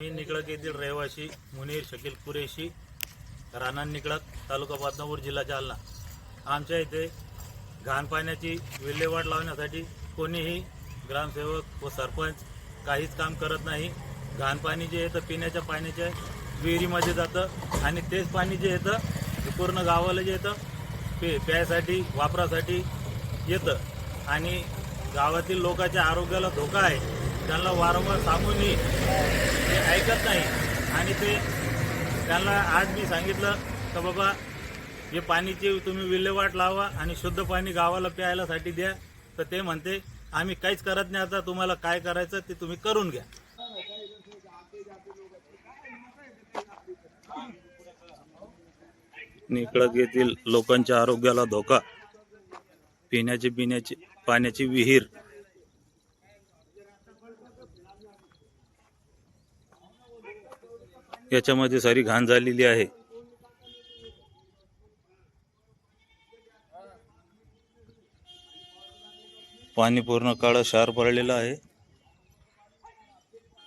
मी निकळक येथील रहिवासी मुनीर शकील कुरेशी राणा निकळक तालुका बदनापूर जिल्हा जालना. आमच्या इथे घाण पाण्याची विल्हेवाट लावण्यासाठी कोणीही ग्रामसेवक व सरपंच काहीच काम करत नाही. घाण पाणी जे येतं पिण्याच्या पाण्याच्या विहिरीमध्ये जातं आणि तेच पाणी जे येतं ते पूर्ण गावाला जे येतं पे प्यायसाठी वापरासाठी येतं. आणि गावातील लोकांच्या आरोग्याला धोका आहे. त्यांना वारंवार सांगूनही ते ऐकत नाही. आणि ते त्यांना आज मी सांगितलं का बाबा हे पाणीची तुम्ही विल्हेवाट लावा आणि शुद्ध पाणी गावाला प्यायलासाठी द्या. तर ते म्हणते आम्ही काहीच करत नाही आता तुम्हाला काय करायचं ते तुम्ही करून घ्या. निकळक येथील लोकांच्या आरोग्याला धोका. पिण्याची पिण्याची पाण्याची विहीर याच्यामध्ये सारी घाण झालेली आहे. पाणी पूर्ण काळा क्षार पडलेला आहे.